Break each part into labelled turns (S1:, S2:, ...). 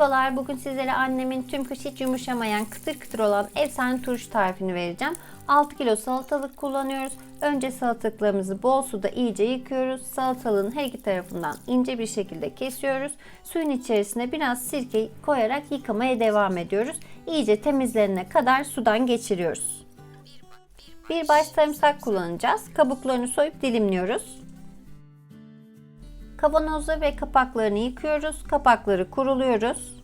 S1: Merhabalar, bugün sizlere annemin tüm kış hiç yumuşamayan, kıtır kıtır olan efsane turşu tarifini vereceğim. 6 kilo salatalık kullanıyoruz. Önce salatalıklarımızı bol suda iyice yıkıyoruz. Salatalığın her iki tarafından ince bir şekilde kesiyoruz. Suyun içerisine biraz sirke koyarak yıkamaya devam ediyoruz. İyice temizlenene kadar sudan geçiriyoruz. Bir baş sarımsak kullanacağız. Kabuklarını soyup dilimliyoruz. Kavanozu ve kapaklarını yıkıyoruz. Kapakları kuruluyoruz.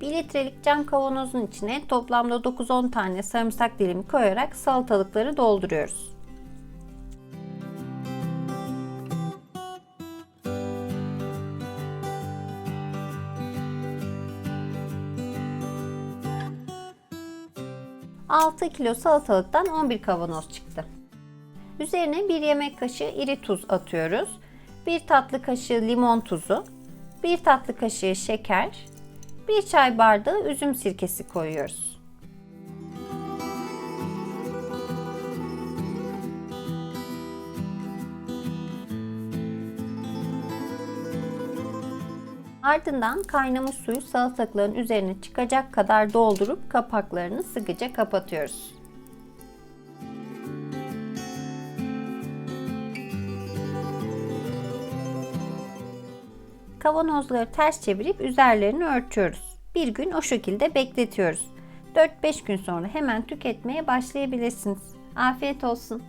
S1: 1 litrelik cam kavanozun içine toplamda 9-10 tane sarımsak dilimi koyarak salatalıkları dolduruyoruz. ...6 kilo salatalıktan 11 kavanoz çıktı. Üzerine bir yemek kaşığı iri tuz atıyoruz. Bir tatlı kaşığı limon tuzu, bir tatlı kaşığı şeker, bir çay bardağı üzüm sirkesi koyuyoruz. Ardından kaynamış suyu salatalıkların üzerine çıkacak kadar doldurup kapaklarını sıkıca kapatıyoruz. Kavanozları ters çevirip üzerlerini örtüyoruz. Bir gün o şekilde bekletiyoruz. 4-5 gün sonra hemen tüketmeye başlayabilirsiniz. Afiyet olsun.